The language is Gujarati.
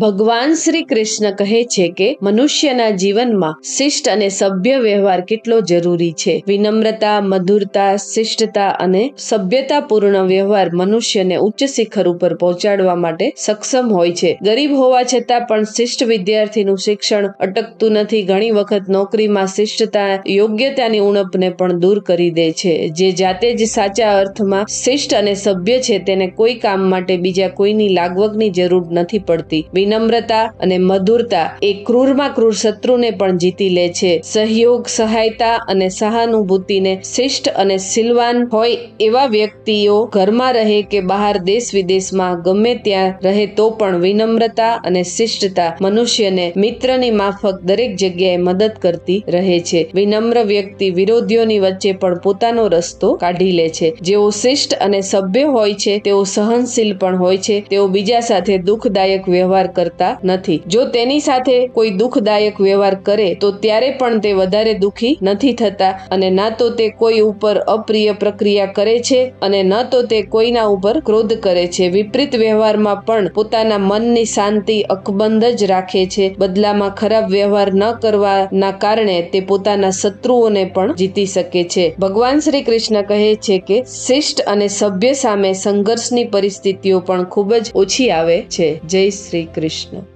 ભગવાન શ્રી કૃષ્ણ કહે છે કે મનુષ્યના જીવનમાં શિષ્ટ અને સભ્ય વ્યવહાર કેટલો જરૂરી છે. વિનમ્રતા, મધુરતા, શિષ્ટતા અને સભ્યતાપૂર્ણ વ્યવહાર મનુષ્યને ઉચ્ચ શિખર ઉપર પહોંચાડવા માટે સક્ષમ હોય છે. ગરીબ હોવા છતાં પણ શિષ્ટ વિદ્યાર્થીનું શિક્ષણ અટકતું નથી. ઘણી વખત નોકરીમાં શિષ્ટતા યોગ્યતાની ઉણપને પણ દૂર કરી દે છે. જે જાતે જ સાચા અર્થમાં શિષ્ટ અને સભ્ય છે તેને કોઈ કામ માટે બીજા કોઈની લાગવગની જરૂર નથી પડતી. વિનમ્રતા અને મધુરતા એ ક્રૂરમાં ક્રૂર શત્રુને પણ જીતી લે છે. સહયોગ, સહાયતા અને સહાનુભૂતિને શિષ્ટ અને સિલવાન હોય એવા વ્યક્તિઓ ઘરમાં રહે કે બહાર દેશ વિદેશમાં ગમે ત્યાં રહે તો પણ વિનમ્રતા અને શિષ્ટતા મનુષ્યને મિત્રની માફક દરેક જગ્યાએ મદદ કરતી રહે છે. વિનમ્ર વ્યક્તિ વિરોધીઓની વચ્ચે પણ પોતાનો રસ્તો કાઢી લે છે. જેઓ શિષ્ટ અને સભ્ય હોય છે, તેઓ સહનશીલ પણ હોય છે, તેઓ બીજા સાથે દુઃખદાયક વ્યવહાર કરતા નથી. જો તેની સાથે કોઈ દુઃખદાયક વ્યવહાર કરે, તો ત્યારે પણ તે વધારે દુઃખી નથી થતા અને ના તો તે કોઈ ઉપર અપ્રિય પ્રક્રિયા કરે છે અને ન તો તે કોઈના ઉપર ક્રોધ કરે છે. વિપરીત વ્યવહારમાં પણ પોતાના મનની શાંતિ અકબંધ જ રાખે છે. બદલામાં ખરાબ વ્યવહાર ન કરવાના કારણે તે પોતાના શત્રુઓને પણ જીતી શકે છે. ભગવાન શ્રી કૃષ્ણ કહે છે કે શિષ્ટ અને સભ્ય સામે સંઘર્ષની પરિસ્થિતિઓ પણ ખૂબ જ ઓછી આવે છે. જય શ્રી કૃષ્ણ.